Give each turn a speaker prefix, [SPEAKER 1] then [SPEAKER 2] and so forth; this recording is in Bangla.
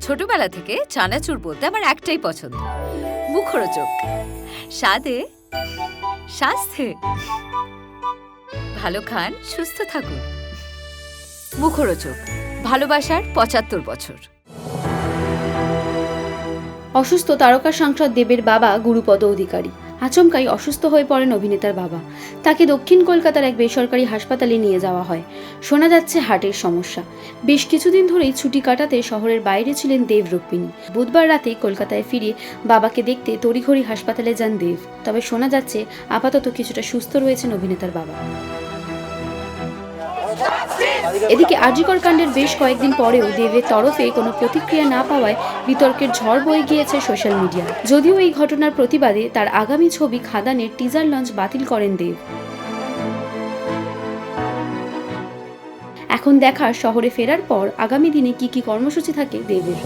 [SPEAKER 1] ছোটবেলা থেকে চানাচুর বলতে আমার একটাই পছন্দ। মুখরোচক। স্বাদে, স্বাস্থ্যে। ভালো খান, সুস্থ থাকুন। মুখরোচক। ভালোবাসার পঁচাত্তর বছর।
[SPEAKER 2] অসুস্থ তারকা সাংসদ দেবের বাবা গুরুপদ অধিকারী। আচমকাই অসুস্থ হয়ে পড়েন অভিনেতার বাবা। তাকে দক্ষিণ কলকাতার এক বেসরকারি হাসপাতালে নিয়ে যাওয়া হয়। শোনা যাচ্ছে হার্টের সমস্যা। বেশ কিছুদিন ধরেই ছুটি কাটাতে শহরের বাইরে ছিলেন দেব রুক্মিণী। বুধবার রাতে কলকাতায় ফিরে বাবাকে দেখতে তড়িঘড়ি হাসপাতালে যান দেব। তবে শোনা যাচ্ছে আপাতত কিছুটা সুস্থ রয়েছেন অভিনেতার বাবা। এদিকে আজিকর কাণ্ডের বেশ কয়েকদিন পরেও দেবের তরফে কোনো প্রতিক্রিয়া না পাওয়ায় বিতর্কের ঝড় বয়ে গিয়েছে সোশ্যাল মিডিয়া। যদিও এই ঘটনার প্রতিবাদে তার আগামী ছবি খাদানের টিজার লঞ্চ বাতিল করেন দেব। এখন দেখার শহরে ফেরার পর আগামী দিনে কি কি কর্মসূচি থাকে দেবের?